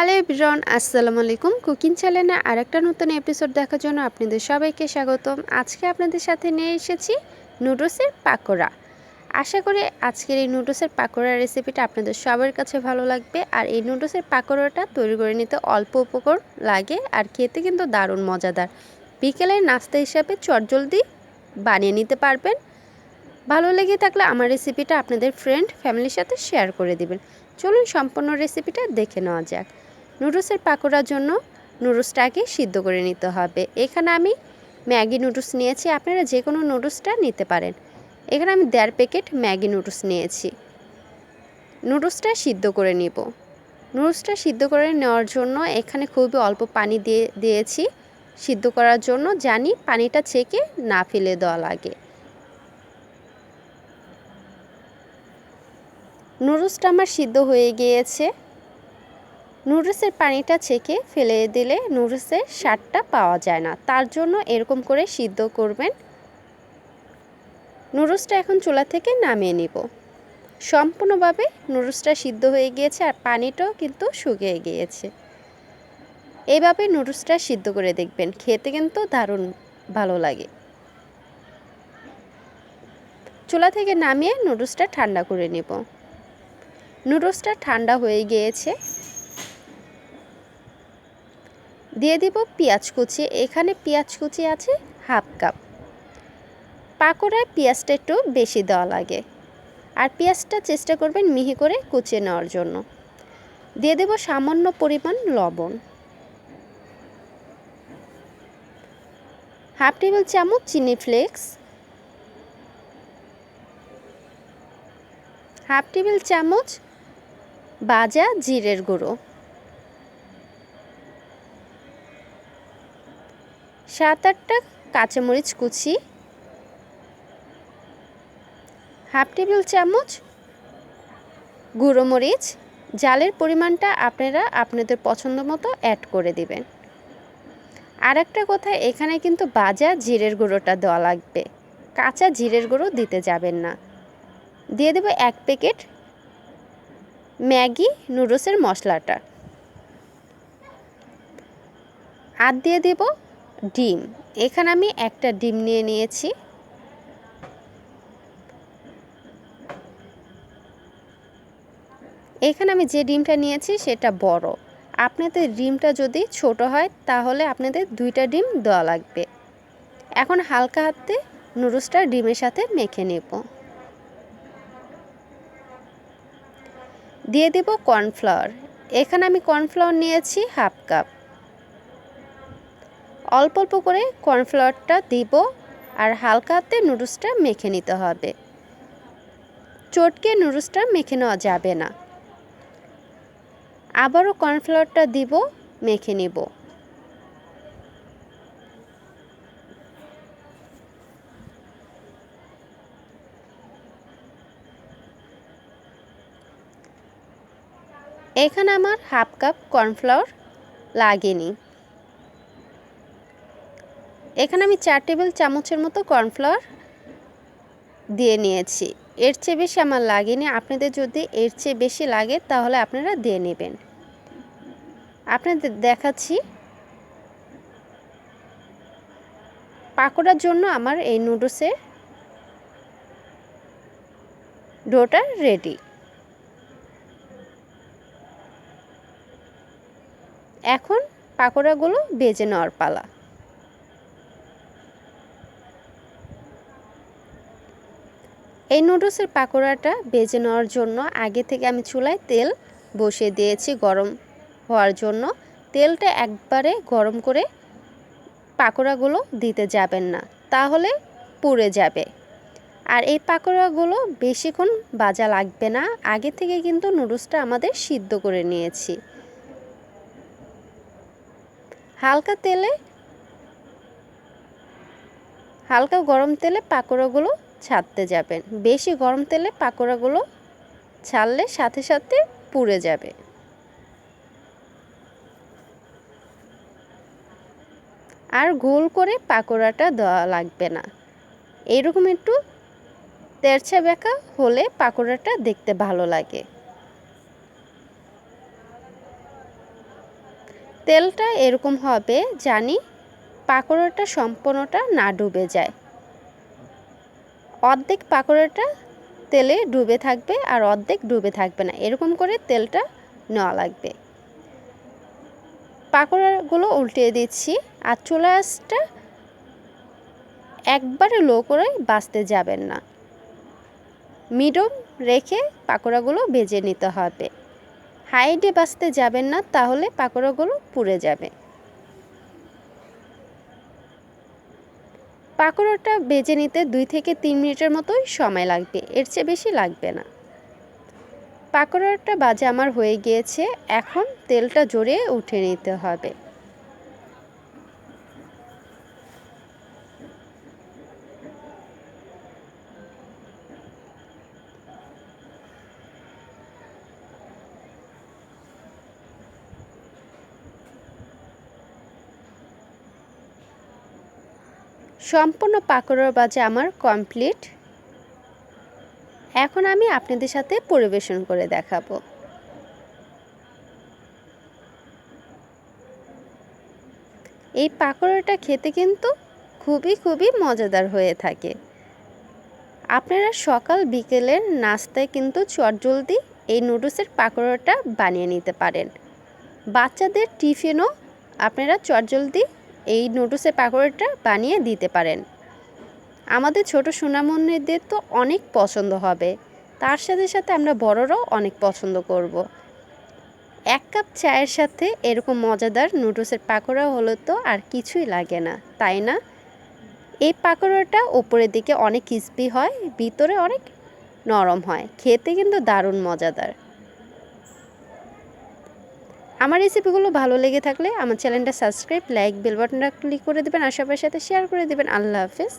Hello everyone, আসসালামু আলাইকুম। Cooking চ্যানেলে আরেকটা নতুন এপিসোড দেখার জন্য আপনাদের সবাইকে স্বাগতম। আজকে আপনাদের সাথে নিয়ে এসেছি নুডলসের পাকোড়া। আশা করি আজকের এই নুডলসের পাকোড়া রেসিপিটা আপনাদের সবার কাছে ভালো লাগবে। আর এই নুডলসের পাকোড়াটা তৈরি করে নিতে অল্প উপকরণ লাগে আর খেতে কিন্তু দারুণ মজাদার। বিকেলের নাস্তা হিসাবে চটজলদি বানিয়ে নিতে পারবেন। ভালো লেগে থাকলে আমার রেসিপিটা আপনাদের ফ্রেন্ড ফ্যামিলির সাথে শেয়ার করে দিবেন। চলুন সম্পূর্ণ রেসিপিটা দেখে নেওয়া যাক। নুডলসের পাকোড়ার জন্য নুডলসটাকে সিদ্ধ করে নিতে হবে। এখানে আমি ম্যাগি নুডলস নিয়েছি। আপনারা যে কোনো নুডলসটা নিতে পারেন। এখানে আমি দেড় প্যাকেট ম্যাগি নুডলস নিয়েছি। নুডলসটা সিদ্ধ করে নিব। নুডলসটা সিদ্ধ করে নেওয়ার জন্য এখানে খুবই অল্প পানি দিয়ে দিয়েছি। সিদ্ধ করার জন্য জানি পানিটা ছেঁকে না ফেলে দেওয়া লাগে। নুডলসটা আমার সিদ্ধ হয়ে গিয়েছে। নুডলসের পানিটা ছেঁকে ফেলে দিলে নুডলসের স্বাদটা পাওয়া যায় না। তার জন্য এরকম করে সিদ্ধ করবেন। নুডলসটা এখন চুলা থেকে নামিয়ে নিব। সম্পূর্ণভাবে নুডলসটা সিদ্ধ হয়ে গিয়েছে আর পানিটাও কিন্তু শুকিয়ে গিয়েছে। এইভাবে নুডলসটা সিদ্ধ করে দেখবেন। খেতে কিন্তু দারুণ ভালো লাগে। চুলা থেকে নামিয়ে নুডলসটা ঠান্ডা করে নেব। নুডলসটা ঠান্ডা হয়ে গিয়েছে। দিয়ে দিব পেঁয়াজ কুচি। এখানে পেঁয়াজ কুচি আছে হাফ কাপ। পাকোড়ায় পেঁয়াজটা একটু বেশি দেওয়া লাগে। আর পেঁয়াজটা চেষ্টা করবেন মিহি করে কুচিয়ে নেওয়ার জন্য। দিয়ে দেব সামান্য পরিমাণ লবণ। হাফ টেবিল চামচ চিনি ফ্লেক্স। হাফ টেবিল চামচ বাজা জিরের গুঁড়ো। সাত আটটা কাঁচামরিচ কুচি, হাফ টেবিল চামচ গুঁড়ো মরিচ। জালের পরিমাণটা আপনারা আপনাদের পছন্দ মতো অ্যাড করে দিবেন। আর একটা কথা, এখানে কিন্তু বাজা জিরের গুঁড়োটা দেওয়া লাগবে। কাঁচা জিরের গুঁড়ো দিতে যাবেন না। দিয়ে দেবো এক প্যাকেট ম্যাগি নুডলসের মশলাটা। আর দিয়ে দেব ডিম। এখানে আমি একটা ডিম নিয়ে নিয়েছি। এখানে আমি যে ডিমটা নিয়েছি সেটা বড়। আপনাদের ডিমটা যদি ছোট হয়, তাহলে আপনাদের দুইটা ডিম দেওয়া লাগবে। এখন হালকা হাতে নুডলসটা ডিমের সাথে মেখে নেব। দিয়ে দেব কর্নফ্লাওয়ার। এখানে আমি কর্নফ্লাওয়ার নিয়েছি হাফ কাপ। অল্প অল্প করে কর্নফ্লাওয়ারটা দিব আর হালকা হাতে নুডলসটা মেখে নিতে হবে। চটকে নুডলসটা মেখে নেওয়া যাবে না। আবারও কর্নফ্লাওয়ারটা দিব, মেখে নিব। এখানে আমার হাফ কাপ কর্নফ্লাওয়ার লাগেনি এখানে আমি চার টেবিল চামচের মতো কর্নফ্লাওয়ার দিয়ে নিয়েছি। এর চেয়ে বেশি আমার লাগেনি। আপনাদের যদি এর চেয়ে বেশি লাগে, তাহলে আপনারা দিয়ে নেবেন। আপনাদের দেখাচ্ছি। পাকোড়ার জন্য আমার এই নুডলসের ডোটা রেডি। এখন পাকোড়াগুলো বেজে নেওয়ার পালা। এই নুডলসের পাকোড়াটা বেজে নেওয়ার জন্য আগে থেকে আমি চুলায় তেল বসিয়ে দিয়েছি গরম হওয়ার জন্য। তেলটা একবারে গরম করে পাকোড়াগুলো দিতে যাবেন না, তাহলে পুড়ে যাবে। আর এই পাকোড়াগুলো বেশিক্ষণ বাজা লাগবে না, আগে থেকে কিন্তু নুডলসটা আমাদের সিদ্ধ করে নিয়েছি। হালকা তেলে, হালকা গরম তেলে পাকোড়াগুলো ছাড়তে যাবেন। বেশি গরম তেলে পাকোড়াগুলো ছাড়লে সাথে সাথে পুড়ে যাবে। আর গোল করে পাকোড়াটা দেওয়া লাগবে না। এরকম একটু তেরছা বেঁকা হলে পাকোড়াটা দেখতে ভালো লাগে। তেলটা এরকম হবে জানি পাকোড়াটা সম্পূর্ণটা না ডুবে যায়। অর্ধেক পাকোড়াটা তেলে ডুবে থাকবে আর অর্ধেক ডুবে থাকবে না। এরকম করে তেলটা নেওয়া লাগবে। পাকোড়াগুলো উল্টিয়ে দিচ্ছি আর চুলা আঁচটা একবারে লো করে বাঁচতে যাবেন না। মিডিয়াম রেখে পাকোড়াগুলো ভেজে নিতে হবে। হাইডে বাঁচতে যাবেন না, তাহলে পাকোড়াগুলো পুড়ে যাবে। পাকোড়াটা বেজে নিতে দুই থেকে তিন মিনিটের মতোই সময় লাগবে। এর চেয়ে বেশি লাগবে না। পাকোড়াটা বাজে আমার হয়ে গিয়েছে। এখন তেলটা জড়িয়ে উঠে নিতে হবে। সম্পূর্ণ পাকোড়ার বাজে আমার কমপ্লিট এখন আমি আপনাদের সাথে পরিবেশন করে দেখাবো। এই পাকোড়াটা খেতে কিন্তু খুবই খুবই মজাদার হয়ে থাকে। আপনারা সকাল বিকেলের নাস্তায় কিন্তু চটজলদি এই নুডলসের পাকোড়াটা বানিয়ে নিতে পারেন। বাচ্চাদের টিফিনও আপনারা চটজলদি এই নুডলসের পাকোড়াটা বানিয়ে দিতে পারেন। আমাদের ছোট সোনামণিদের তো অনেক পছন্দ হবে। তার সাথে সাথে আমরা বড়রাও অনেক পছন্দ করব। এক কাপ চায়ের সাথে এরকম মজাদার নুডলসের পাকোড়া হলো তো আর কিছুই লাগে না, তাই না? এই পাকোড়াটা ওপরের দিকে অনেক ক্রিসপি হয়, ভিতরে অনেক নরম হয়। খেতে কিন্তু দারুণ মজাদার। আমার রেসিপিগুলো ভালো লেগে থাকলে আমার চ্যানেলটা সাবস্ক্রাইব লাইক বেল বাটনটা ক্লিক করে দেবেন, আর সবার সাথে শেয়ার করে দেবেন। আল্লাহ হাফেজ।